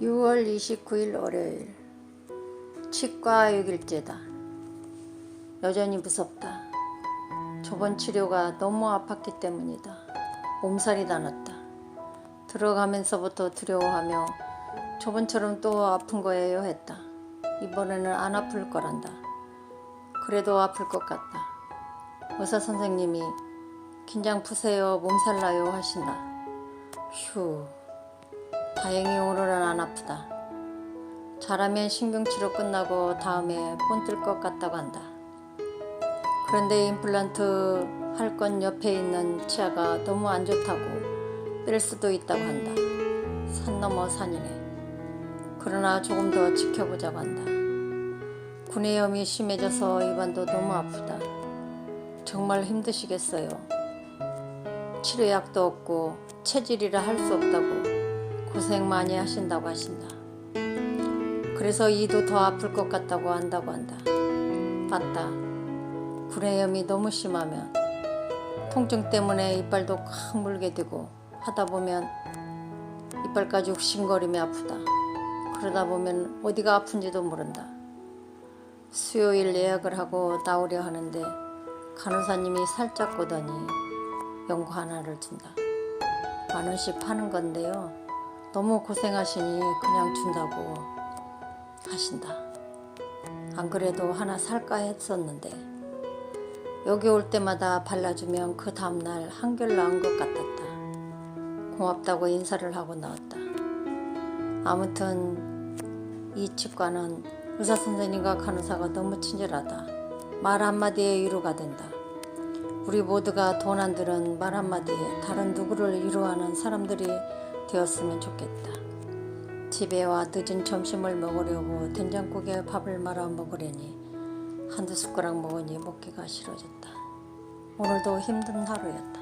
6월 29일 월요일 치과 6일째다. 여전히 무섭다. 저번 치료가 너무 아팠기 때문이다. 몸살이 다 났다. 들어가면서부터 두려워하며 저번처럼 또 아픈 거예요 했다. 이번에는 안 아플 거란다. 그래도 아플 것 같다. 의사 선생님이 긴장 푸세요 몸살 나요 하신다. 휴. 다행히 오늘은 안 아프다. 잘하면 신경치료 끝나고 다음에 본뜰것 같다고 한다. 그런데 임플란트 할 건 옆에 있는 치아가 너무 안 좋다고 뺄 수도 있다고 한다. 산 넘어 산이네. 그러나 조금 더 지켜보자고 한다. 구내염이 심해져서 입안도 너무 아프다. 정말 힘드시겠어요. 치료약도 없고 체질이라 할 수 없다고 고생 많이 하신다고 하신다. 그래서 이도 더 아플 것 같다고 한다고 한다. 맞다. 구내염이 너무 심하면 통증 때문에 이빨도 콱 물게 되고 하다 보면 이빨까지 욱신거리며 아프다. 그러다 보면 어디가 아픈지도 모른다. 수요일 예약을 하고 나오려 하는데 간호사님이 살짝 보더니 연고 하나를 준다. 만 원씩 파는 건데요. 너무 고생하시니 그냥 준다고 하신다. 안 그래도 하나 살까 했었는데 여기 올 때마다 발라주면 그 다음날 한결 나은 것 같았다. 고맙다고 인사를 하고 나왔다. 아무튼 이 치과는 의사 선생님과 간호사가 너무 친절하다. 말 한마디에 위로가 된다. 우리 모두가 돈안 들은 말 한마디에 다른 누구를 위로하는 사람들이 되었으면 좋겠다. 집에 와 늦은 점심을 먹으려고 된장국에 밥을 말아 먹으려니 한두 숟가락 먹으니 먹기가 싫어졌다. 오늘도 힘든 하루였다.